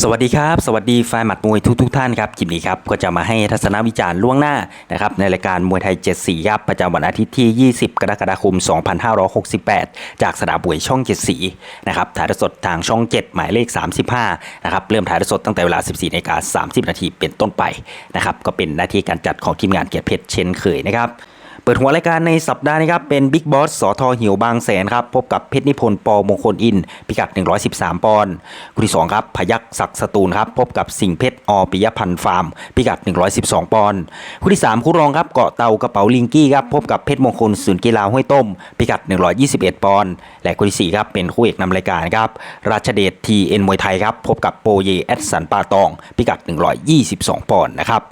สวัสดีครับ สวัสดีแฟนหมัดมวยทุกทุกท่านครับคลิปนี้ครับก็จะมาให้ทัศนวิจารณ์ล่วงหน้านะครับในรายการมวยไทย 74ครับประจำวันอาทิตย์ที่ 20 กรกฎาคม 2568 จากสนามมวยช่อง7สีนะครับถ่ายทอดสดทางช่อง 7 หมายเลข 35นะครับเริ่มถ่ายทอดสดตั้งแต่เวลา 14นาฬิกา30 นาทีเป็นต้นไปนะครับก็เป็นหน้าที่การจัดของทีมงานเกียรติเพชรเช่นเคยนะครับ เปิดหัวรายการในสัปดาห์นี้ครับ เป็นบิ๊กบอสสอทอหิวบางแสนครับ พบกับเพชรนิพนธ์ปอมงคลอิน พิกัด 113 ปอนด์คู่ที่ 2 ครับ พยักศักสตูลครับ พบกับสิงเพชรอปิยพันธ์ฟาร์ม พิกัด 112 ปอนด์คู่ที่ 3 คู่รองครับเกาะเตากระเป๋าลิงกี้ครับพบกับเพชรมงคลศูนย์กีฬาห้วยต้ม พิกัด 121 ปอนด์และคู่ที่4ครับเป็นคู่เอกนำรายการครับราชเดชทีเอ็นมวยไทยครับพบกับโปเยแอดสันปาตอง พิกัด 122 ปอนด์นะครับ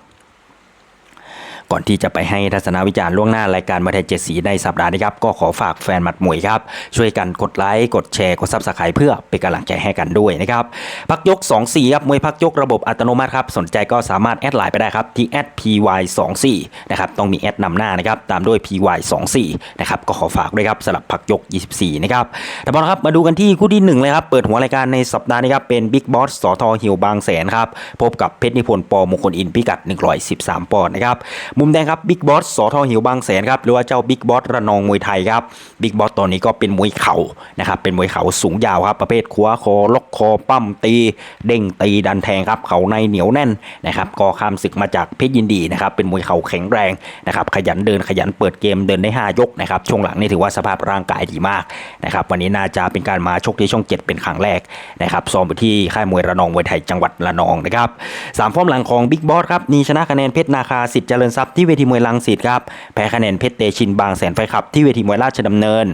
ก่อนที่จะไปให้ทัศนวิจารณ์ล่วงหน้ารายการมาไทยเจ็ดสีในสัปดาห์นี้ครับ ก็ขอฝากแฟนหมัดมวยครับ ช่วยกันกดไลค์ กดแชร์ กดซับสไครต์เพื่อเป็นกำลังใจให้กันด้วยนะครับพักยก2 4ครับมวยพักยกระบบอัตโนมัติครับ สนใจก็สามารถแอดไลน์ไปได้ครับที่ py 2 4 นะครับต้องมีแอดนำหน้านะครับตามด้วย py 2 4 นะครับก็ขอฝากด้วยครับสำหรับพักยก 24 นะครับแต่พอครับมาดูกันที่คู่ที่ 1 เลยครับเปิดหัวรายการในสัปดาห์นี้ครับเป็นบิ๊กบอสสอทอหิวบางแสนครับพบกับเพชรนิพนธ์ปอมงคลอินพิกัด 113 ปอนด์นะครับมุมแดงครับบิ๊กบอสสอทอหิวบางแสนครับหรือว่าเจ้าบิ๊กบอสระนองมวยไทยครับบิ๊กบอสตอนนี้ก็เป็นมวยเข่านะครับเป็นมวยเข่าสูงยาวครับประเภทขวาคอล็อกคอปั้มตี เด้งตีดันแทงครับเข่าในเหนียวแน่นนะครับก็ข้ามศึกมาจากเพชรยินดีนะครับเป็นมวยเข่าแข็งแรงนะครับขยันเดินขยันเปิดเกมเดินได้ 5 ยกนะครับช่วงหลังนี่ถือว่าสภาพร่างกายดีมากนะครับวันนี้น่าจะเป็นการมาชกที่ช่อง 7 เป็นครั้งแรกนะครับซ้อมไปที่ค่ายมวยระนองมวยไทยจังหวัดระนองนะครับสามฟอร์มหลังของบิ๊กบอสครับมีชนะคะแนนเพชรนาคาสิทธิ์เจริญทรัพย์ที่เวทีมวยลังสิตครับแพ้คะแนนเพชรเตชินบางแสนไฟขับที่เวทีมวยราชดำเนิน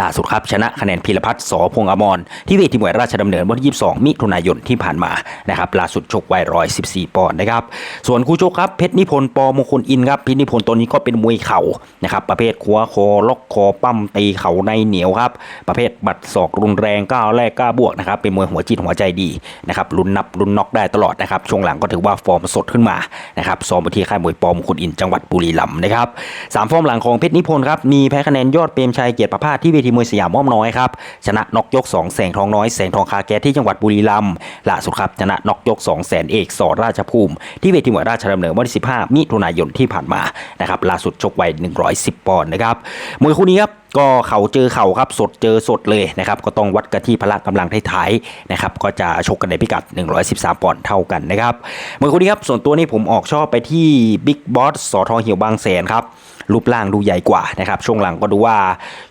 ล่าสุดครับชนะคะแนนพีรพัฒน์สพงอมรที่เวทีมวยราชดำเนินวันที่ 22 มิถุนายนที่ผ่านมานะครับล่าสุดชกไว้114ปอนด์นะครับส่วนคู่ชกครับเพชรนิพนธ์ปอมงคลอินครับเพชรนิพนธ์ตัวนี้ก็เป็นมวยเข่านะครับประเภทขวคอล็อกคอปั้มตีเข่าในเหนียวครับประเภทบัดศอกรุนแรงก้าวแรกก้าวบวกนะครับเป็นมวยหัวจิตหัวใจดีนะครับลุ้นนับลุ้นน็อกได้ตลอดนะครับช่วงหลังก็ถือว่าฟอร์มสดขึ้นมานะครับซ้อมที่ค่ายมวยปอมงคลอินจังหวัดบุรีรัมย์นะครับสามฟอร์มหลังของเพชรนิพนธ์ครับมีแพ้คะแนนยอดเปรมชัยเกียรติประภาสที่เวทีมวยสยามอ้อมน้อยครับชนะนอกยก 2 แสงทองน้อยแสงทองคาแก๊สที่จังหวัดบุรีรัมย์ล่าสุดครับชนะนอกยก 2 แสนเอกสอราชภูมิ ที่เวทีมวยราชดำเนินวันที่ 15 มิถุนายนที่ผ่านมานะครับล่าสุดชกไว้110 ปอนด์นะครับมวยคู่นี้ครับก็เข่าเจอเข่าครับสดเจอสดเลยนะครับก็ต้องวัดกันที่พละกำลังท้ายๆนะครับก็จะชกกันในพิกัด 113 ปอนด์เท่ากันนะครับมวยคู่นี้ครับส่วนตัวนี้ผมออกชอบไปที่บิ๊กบอสสอทอเหี่ยวบางแสนครับ รูปร่างดูใหญ่กว่านะครับช่วงหลังก็ดูว่า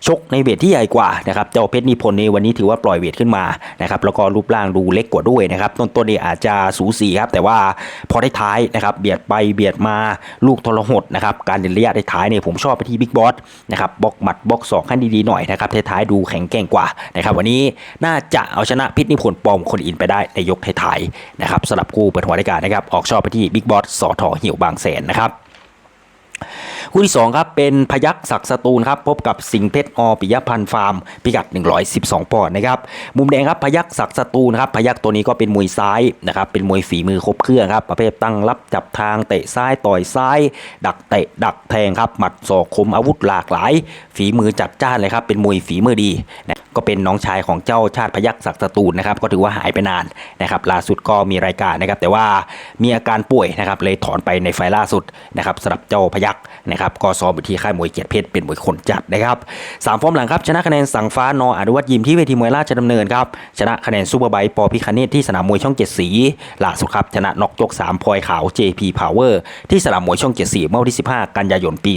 ชกในเวทที่ใหญ่กว่านะครับเจ้าเพชรนิพนธ์ในวันนี้ถือว่าปล่อยเวทขึ้นมานะครับแล้วก็รูปร่างดูเล็กกว่าด้วยนะครับต้นต้นๆนี่อาจจะสูสีครับแต่ว่าพอได้ท้ายนะครับเบียดไปเบียดมาลูกทรหดนะครับการเดินระยะได้ท้ายเนี่ยผมชอบไปที่บิ๊กบอสนะครับบล็อกหมัดบล็อกศอกขั้นดีๆหน่อยนะครับท้ายๆดูแข็งแกร่งกว่านะครับวันนี้น่าจะเอาชนะเพชรนิพนธ์ปอมคนอินไปได้ในยกท้ายๆนะครับสำหรับคู่เปิดหัวรายการนะครับออกชอบไปที่บิ๊กบอสสอทอเหี่ยวบางแสนนะครับ คู่ที่2ครับเป็นพยักศักสตูลครับพบกับสิงเพชรอปิยพันธ์ฟาร์ม พิกัด 112 ปอนด์นะครับมุมแดงครับพยักศักสตูลครับพยักตัวนี้ก็เป็นมวยซ้ายนะครับเป็นมวยฝีมือครบเครื่องครับประเภทตั้งรับจับทางเตะซ้ายต่อยซ้าย ดักเตะดักแทงครับหมัดศอกคมอาวุธหลากหลาย ฝีมือจัดจ้านเลยครับเป็นมวยฝีมือดีนะก็เป็นน้องชายของเจ้าชาติพยักศักดิ์สตูลนะครับก็ถือว่าหายไปนานนะครับล่าสุดก็มีรายการนะครับแต่ว่ามีอาการป่วยนะครับเลยถอนไปในไฟล์ล่าสุดนะครับสำหรับเจ้าพยักนะครับก็ซ้อมอยู่ที่ค่ายมวยเกียรติเพชรเป็นมวยคนจัดนะครับสามฟอร์มหลังครับชนะคะแนนสังฟ้านออนุวัตยิมที่เวทีมวยราชดำเนินครับชนะคะแนนซูเปอร์ไบค์ปอพิคเนตที่สนามมวยช่องเจ็ดสีล่าสุดครับชนะน็อกยก3พลอยขาว JP Power ที่สนามมวยช่องเจ็ดสีเมื่อวันที่ 15 กันยายนปี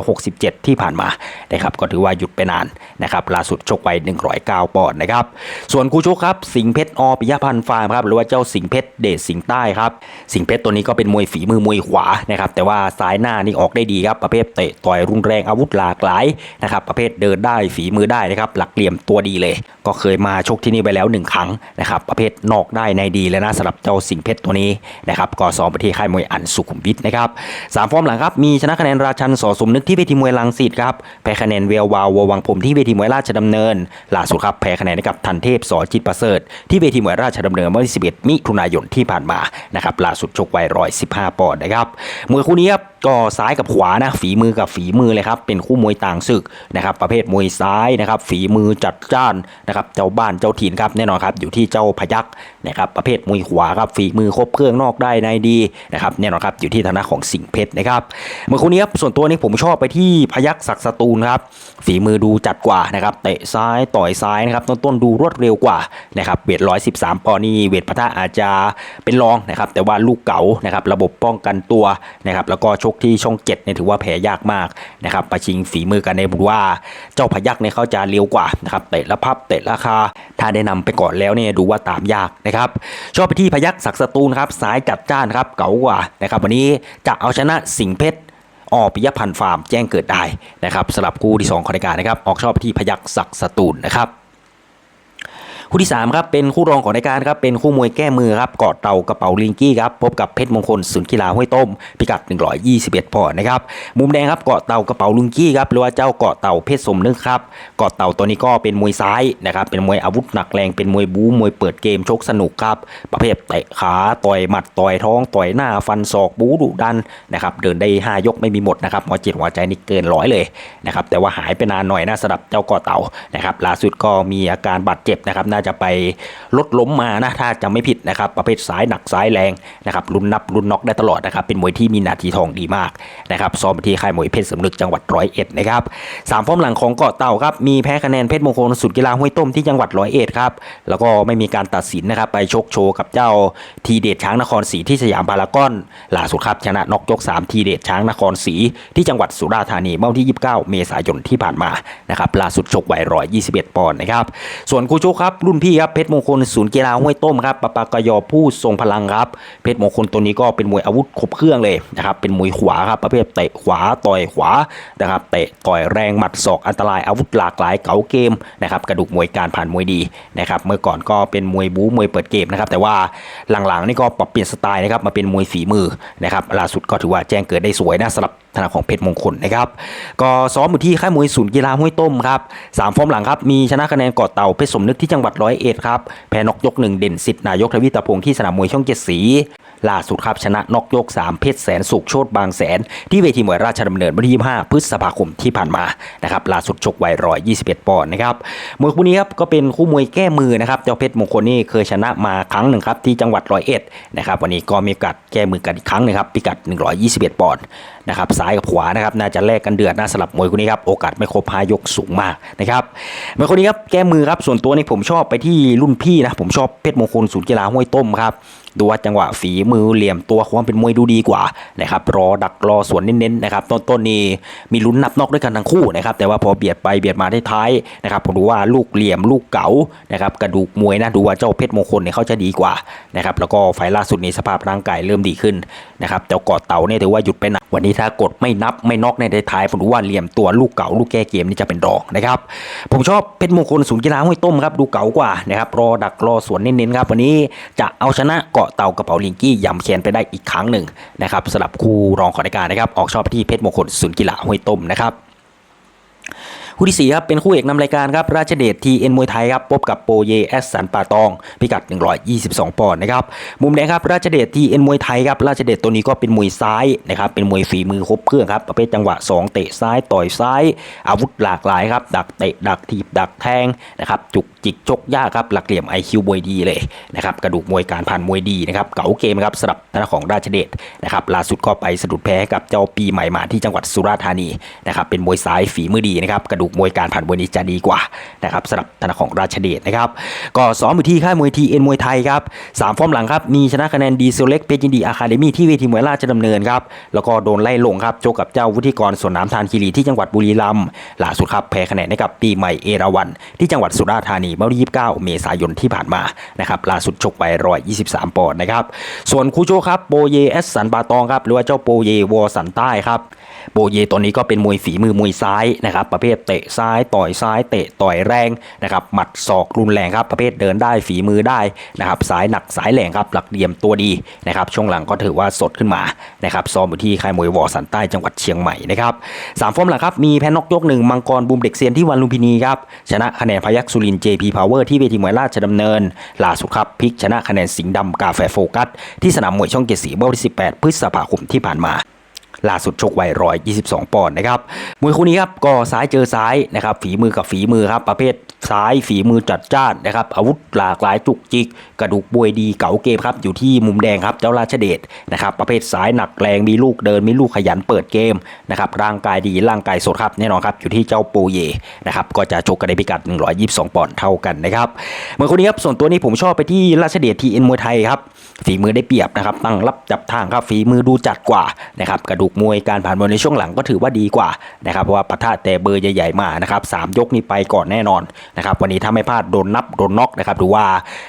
2567 ที่ผ่านมานะครับก็ถือว่าหยุดไปนานนะครับล่าสุดชกไว้109 ปอนด์นะครับ ส่วนคู่ชกครับ สิงเพชรอปิยพันธ์ฟาร์มครับหรือว่าเจ้าสิงเพชรเดชสิงใต้ครับสิงเพชรตัวนี้ก็เป็นมวยฝีมือมวยขวานะครับแต่ว่าซ้ายหน้านี่ออกได้ดีครับประเภทเตะต่อยรุนแรงอาวุธหลากหลายนะครับประเภทเดินได้ฝีมือได้นะครับหลักเหลี่ยมตัวดีเลย ก็เคยมาชกที่นี่ไปแล้วหนึ่งครั้งนะครับประเภทนอกได้ในดีเลยนะสำหรับเจ้าสิงเพชรตัวนี้นะครับก็ซ้อมไปที่ค่ายมวยอันสุขุมวิทนะครับสามฟอร์มหลังครับมีชนะคะแนนราชันสอสมนึกที่เวทีมวยลังสิตครับแพ้คะแนนเวลวาวววังผมที่เวทีมวยราชดำเนินล่าสุดครับแพ้คะแนนให้กับทันเทพสอจิตประเสริฐ ที่เวทีมวยราชดำเนินเมื่อวันที่11มิถุนายนที่ผ่านมานะครับล่าสุดชกไว้115ปอนด์นะครับมวยคู่นี้ครับ ก็ซ้ายกับขวานะฝีมือกับฝีมือเลยครับเป็นคู่มวยต่างศึกนะครับประเภทมวยซ้ายนะครับฝีมือจัดจ้านนะครับเจ้าบ้านเจ้าถิ่นครับแน่นอนครับอยู่ที่เจ้าพยักนะครับประเภทมวยขวาครับฝีมือครบเครื่องนอกได้ในดีนะครับแน่นอนครับอยู่ที่ฐานะของสิงเพชรนะครับเมื่อคู่นี้ครับส่วนตัวนี้ผมชอบไปที่พยักศักสตูลครับฝีมือดูจัดกว่านะครับเตะซ้ายต่อยซ้ายนะครับต้นๆดูรวดเร็วกว่านะครับเวท113ปอนด์นี่เวทพะทะอาจจะเป็นรองนะครับแต่ว่าลูกเก๋านะครับระบบป้องกันตัวนะครับแล้วก็ชกที่ช่องเจ็ดเนี่ยถือว่าแพ้ยากมากนะครับประชิงฝีมือกันในบุว่าเจ้าพยักเนี่ยเขาจะเร็วกว่านะครับเตะละพับเตะราคา ถ้าได้นำไปก่อนแล้วเนี่ยดูว่าตามยากนะครับชอบไปที่พยักศักสตูลครับสายจัดจ้านครับเก๋ากว่านะครับวันนี้จะเอาชนะสิงเพชรออปิยพันธ์ฟาร์มแจ้งเกิดได้นะครับสลับคู่ที่2ของรายการนะครับออกชอบไปที่พยักศักสตูลนะครับ คู่ที่3ครับเป็นคู่รองของรายการครับเป็นคู่มวยแก้มือครับเกาะเต่ากระเป๋าลิงกี้ครับพบกับเพชรมงคลศูนย์กีฬาห้วยต้ม พิกัด 121ปอนด์นะครับมุมแดงครับเกาะเต่ากระเป๋าลิงกี้ครับหรือว่าเจ้าเกาะเต่าเพชรสมนึกครับเกาะเต่าตัวนี้ก็เป็นมวยซ้ายนะครับเป็นมวยอาวุธหนักแรงเป็นมวยบู๊มวยเปิดเกมชกสนุกครับประเภทเตะขาต่อยหมัดต่อยท้องต่อยหน้าฟันศอกบู๊ดุดันนะครับเดินได้ห้ายกไม่มีหมดนะครับหัวจิตหัวใจนี่เกินร้อยเลยนะครับแต่ว่าหายไปนานหน่อยนะสำหรับเจ้าเกาะเต่านะครับล่าสุดก็มีอาการบาดเจ็บนะครับน่าจะไปลดล้มมานะถ้าจำไม่ผิดนะครับ ประเภทซ้ายหนักซ้ายแรงนะครับรุนนับรุนน็อกได้ตลอดนะครับ เป็นมวยที่มีนาทีทองดีมากนะครับซ้อมที่ค่ายมวยเพชรสำนึกจังหวัดร้อยเอ็ดนะครับสามฟอร์มหลังของเกาะเต่าครับมีแพ้คะแนนเพชรมงคลสุดกีฬาห้วยต้มที่จังหวัดร้อยเอ็ดครับแล้วก็ไม่มีการตัดสินนะครับไปชกโชว์กับเจ้าทีเดชช้างนครศรีที่สยามพารากอนล่าสุดครับชนะน็อกยกสามทีเดชช้างนครศรีที่จังหวัดสุราษฎร์ธานีเมื่อวันที่ 29 เมษายนที่ผ่านมานะครับล่าสุดชกไวร้อย21ปอนด์นะครับส่วนคู่ชกครับรนพี่ครับเพชรมงคลศูนย์กีฬาห้วยต้มครับปะปากยอผู้ทรงพลังครับเพชรมงคลตัวนี้ก็เป็นมวยอาวุธครบเครื่องเลยนะครับเป็นมวยขวาครับประเภทเตะขวาต่อยขวานะครับเตะต่อยแรงหมัดศอกอันตรายอาวุธหลากหลายเก๋าเกมนะครับกระดูกมวยการผ่านมวยดีนะครับเมื่อก่อนก็เป็นมวยบู๊มวยเปิดเกมนะครับแต่ว่าหลังๆนี่ก็ปรับเปลี่ยนสไตล์นะครับมาเป็นมวยฝีมือนะครับล่าสุดก็ถือว่าแจ้งเกิดได้สวยนะสำหรับทางด้าของเพชรมงคลนะครับก็ซ้อมอยู่ที่ค่ายมวยศูนย์กีฬาห้วยต้มครับสามฟอร์มหลังครับมีชนะคะแนนกาะเต่าเพชรสมนึกที่จังหวัดร้อยเอ็ดครับแพ้นกยกหนึ่งเด่นสิทธิ์นายกทวิตพงศ์ที่สนามมวยช่องเจ็ดสีล่าสุดครับชนะนกยก 3 เพชรแสนสุขโชตบางแสน ที่เวทีมวยราชดำเนินวันที่25พฤษภาคมที่ผ่านมานะครับล่าสุดชกไวร้อย21 ปอนด์นะครับมวยคู่นี้ครับก็เป็นคู่มวยแก้มือนะครับเจ้าเพชรมงคลนี่เคยชนะมาครั้งหนึ่งครับที่จังหวัดร้อยเอ็ดนะครับวันนี้ก็มีโอกาสแก้มือกันอีกครั้งหนึงครับพิกัด 121 ปอนด์นะครับซ้ายกับขวานะครับน่าจะแลกกันเดือดน่าสลับมวยคู่นี้ครับโอกาสไม่ครบพายกสูงมากนะครับมวยคู่นี้ครับแก้มือครับส่วนตัวนี่ผมชอบไปที่รุ่นพี่นะผมชอบเพชรมงคลศูนย์กีฬาห้วยต้มครับดูว่าจังหวะฝีมือเหลี่ยมตัวความเป็นมวยดูดีกว่านะครับรอดักรอสวนเน้นๆนะครับต้นๆนี่มีลุ้นนับนอกด้วยกันทั้งคู่นะครับแต่ว่าพอเบียดไปเบียดมาท้ายๆนะครับผมดูว่าลูกเหลี่ยมลูกเก๋านะครับกระดูกมวยนะดูว่าเจ้าเพชรมงคลเนี่ยเขาจะดีกว่านะครับแล้วก็ไฟล์ล่าสุดนี้สภาพร่างกายเริ่มดีขึ้นนะครับแต่กอดเต่าเนี่ยถือว่าหยุดไปหนักวันนี้ถ้ากดไม่นับไม่น็อกในท้ายผมดูว่าเหลี่ยมตัวลูกเก๋าลูกแก้เกมนี่จะเป็นรองนะครับ ผมชอบเพชรมงคลศูนย์กีฬาห้วยต้มครับดูเก๋ากว่านะครับรอดักรอสวนเน้นๆครับ วันนี้จะเอาชนะเกาะเต่ากระเป๋าลิงกี้ยำแคนไปได้อีกครั้งหนึ่งนะครับสำหรับคู่รองของรายการนะครับ ออกชอบที่เพชรมงคลศูนย์กีฬาห้วยต้มนะครับ คู่ที่4ครับเป็นคู่เอกนำรายการครับราชเดชทีเอ็นมวยไทยครับพบกับโปเยแอสสันป่าตอง พิกัด 122 ปอนด์นะครับมุมแดงครับราชเดชทีเอ็นมวยไทยครับราชเดชตัวนี้ก็เป็นมวยซ้ายนะครับเป็นมวยฝีมือครบเครื่องครับประเภทจังหวะ 2 เตะซ้ายต่อยซ้าย อาวุธหลากหลายครับดักเตะดักถีบดักแทงนะครับจุกจิกจกยากครับหลักเหลี่ยมไอคิวมวยดีเลยนะครับกระดูกมวยการผ่านมวยดีนะครับเก๋าเกมครับสำหรับทางด้านของราชเดชนะครับล่าสุดก็ไปสะดุดแพ้กับเจ้าปีใหม่มาที่จังหวัดสุราษฎร์ธานีนะครับเป็นมวยซ้ายฝีมือดีนะครับกระดูกมวยการผ่านมวยนี้จะดีกว่านะครับสำหรับทางด้านของราชเดชนะครับก็ซ้อมอยู่ที่ค่ายมวยทีเอ็นมวยไทยครับสามฟอร์มหลังครับมีชนะคะแนนดีเซลเล็กเพชรยินดีอะคาเดมี่ที่เวทีมวยราชดำเนินครับแล้วก็โดนไล่ลงครับโจกกับเจ้าวุฒิกรสวนน้ำทานคีรีที่จังหวัดบุรีรัมย์ล่าสุดครับแพ้คะแนนให้กับปีใหม่เอราวันที่จังหวัดสุราษฎร์ธานีเมื่อวันที่29 เมษายนที่ผ่านมานะครับล่าสุดชกไป 123 ปอนด์นะครับ ส่วนคู่โชคครับโปเยแอสสันบาตองครับหรือว่าเจ้าโปเยวอสันใต้ครับโปเยตัวนี้ก็เป็นมวยฝีมือมวยซ้ายนะครับ ประเภทเตะซ้ายต่อยซ้ายเตะต่อยแรงนะครับหมัดศอกรุนแรงครับประเภทเดินได้ฝีมือได้นะครับสายหนักสายแรงครับหลักเหลี่ยมตัวดีนะครับช่วงหลังก็ถือว่าสดขึ้นมานะครับซ้อมอยู่ที่ค่ายมวยวอสันใต้จังหวัดเชียงใหม่นะครับสามฟอร์มหลังครับมีแพนนกยกหนึ่งมังกรบูมเด็กเซียนที่วันลุมพินีครับชนะคะแนนพยักสุริน JP Power ที่เวทีมวยราชดำเนินล่าสุดครับพลิกชนะคะแนนสิงห์ดำกาแฟโฟกัส ที่สนามมวยช่องเกยรตศรีเมื่อวันที่ 18 พฤษภาคมที่ผ่านมา ล่าสุดชกไว122 ปอนด์นะครับมวยคู่นี้ครับก็ซ้ายเจอซ้ายนะครับฝีมือกับฝีมือครับประเภทซ้ายฝีมือจัดจ้านนะครับอาวุธหลากหลายจุกจิก กระดูกบวยดีเก๋าเกมครับอยู่ที่มุมแดงครับเจ้าราชเดชนะครับประเภทซ้ายหนักแรงมีลูกเดินมีลูกขยันเปิดเกมนะครับร่างกายดีร่างกายสดครับแน่นอนครับอยู่ที่เจ้าโปเยนะครับก็จะชกกันในพิกัด 122 ปอนด์เท่ากันนะครับเมื่อคนนี้ครับส่วนตัวนี้ผมชอบไปที่ราชเดชทีเอ็นมวยไทยครับฝีมือได้เปรียบนะครับตั้งรับจับทางครับฝีมือดูจัดกว่านะครับกระดูกมวยการผ่านมวยในช่วงหลังก็ถือว่าดีกว่านะครับเพราะว่าปะทะแต่เบอร์ใหญ่ๆมานะครับสามยกนี้ไปก่อนแน่นอนนะครับวันนี้ถ้าไม่พลาดโดนนับโดนน็อกนะครับหรือว่า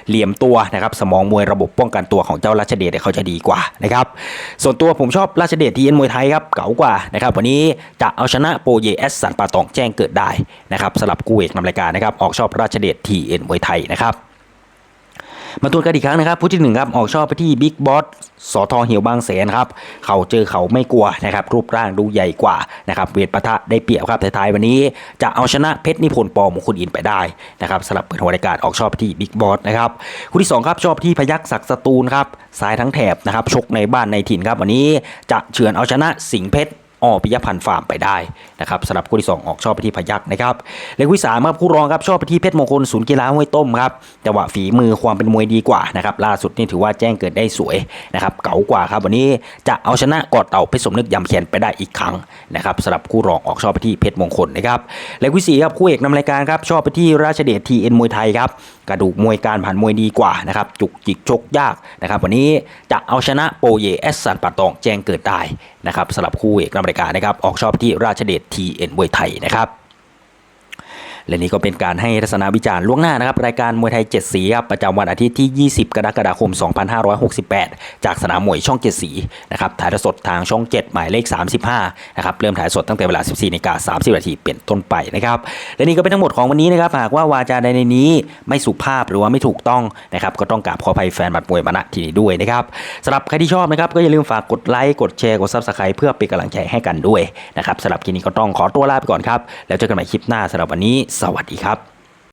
เหลี่ยมตัวนะครับสมองมวยระบบป้องกันตัวของเจ้าราชเดชเขาจะดีกว่านะครับส่วนตัวผมชอบราชเดชทีเอ็นมวยไทยครับเก๋ากว่านะครับวันนี้จะเอาชนะโปเยเอสสันปาตองแจ้งเกิดได้นะครับสลับกู้เอกนำรายการนะครับออกชอบราชเดชทีเอ็นมวยไทยนะครับ มาตรวจกันอีกครั้งนะครับผู้ที่หนึ่งครับออกชอบไปที่บิ๊กบอสสอทอเหี่ยวบางแสนครับเขาเจอเขาไม่กลัวนะครับรูปร่างดูใหญ่กว่านะครับเวทปะทะได้เปรียบครับท้ายๆวันนี้จะเอาชนะเพชรนิพนธ์ปอมงคลอินไปได้นะครับสลับเปิดหัวรายการออกชอบไปที่บิ๊กบอสนะครับคู่ที่สองครับชอบที่พยักศักดิ์สตูลครับสายทั้งแถบนะครับชกในบ้านในถิ่นครับวันนี้จะเฉือนเอาชนะสิงห์เพชร อปิยพันธ์ฟาร์มไปได้นะครับสำหรับคู่ที่ 2 ออกชอบไปที่พยักนะครับเลขคู่สามครับคู่รองครับชอบไปที่เพชรมงคลศูนย์กีฬาห้วยต้มครับจังหวะฝีมือความเป็นมวยดีกว่านะครับล่าสุดนี่ถือว่าแจ้งเกิดได้สวยนะครับเก๋ากว่าครับวันนี้จะเอาชนะกอดเต่าเพชรสมนึกยำเขียนไปได้อีกครั้งนะครับสำหรับคู่รองออกชอบไปที่เพชรมงคลนะครับเลขคู่สี่ครับคู่เอกนำรายการครับชอบไปที่ราชเดชทีเอ็นมวยไทยครับกระดูกมวยการผ่านมวยดีกว่านะครับจุกจิกชกยากนะครับวันนี้จะเอาชนะโปเยเอสสันปาตองแจ้งเกิดได้นะครับสำหรับคู่เอกนำรายการนะครับ ออกชอบที่ราชเดชทีเอ็นบวยไทยนะครับ และนี่ก็เป็นการให้ทัศนวิจารณ์ล่วงหน้านะครับ รายการมวยไทย 7 สีครับประจำวันอาทิตย์ที่ 20 กรกฎาคม 2568 จากสนามมวยช่อง 7 สีนะครับถ่ายทอดสดทางช่อง 7 หมายเลข 35 นะครับเริ่มถ่ายสดตั้งแต่เวลา 14นาฬิกา30นาทีเป็นต้นไปนะครับและนี่ก็เป็นทั้งหมดของวันนี้นะครับหากว่าวาจาใดในนี้ไม่สุภาพหรือว่าไม่ถูกต้องนะครับก็ต้องกราบขออภัยแฟนบัตรมวยมาณที่นี้ด้วยนะครับสำหรับใครที่ชอบนะครับก็อย่าลืมฝากกดไลค์กดแชร์กด Subscribe เพื่อเป็นกำลังใจให้กันด้วยนะครับสำหรับคลิปนี้ก็ต้องขอตัวลาไปก่อนครับแล้วเจอกันใหม่คลิปหน้าสำหรับวันนี้สวัสดีครับ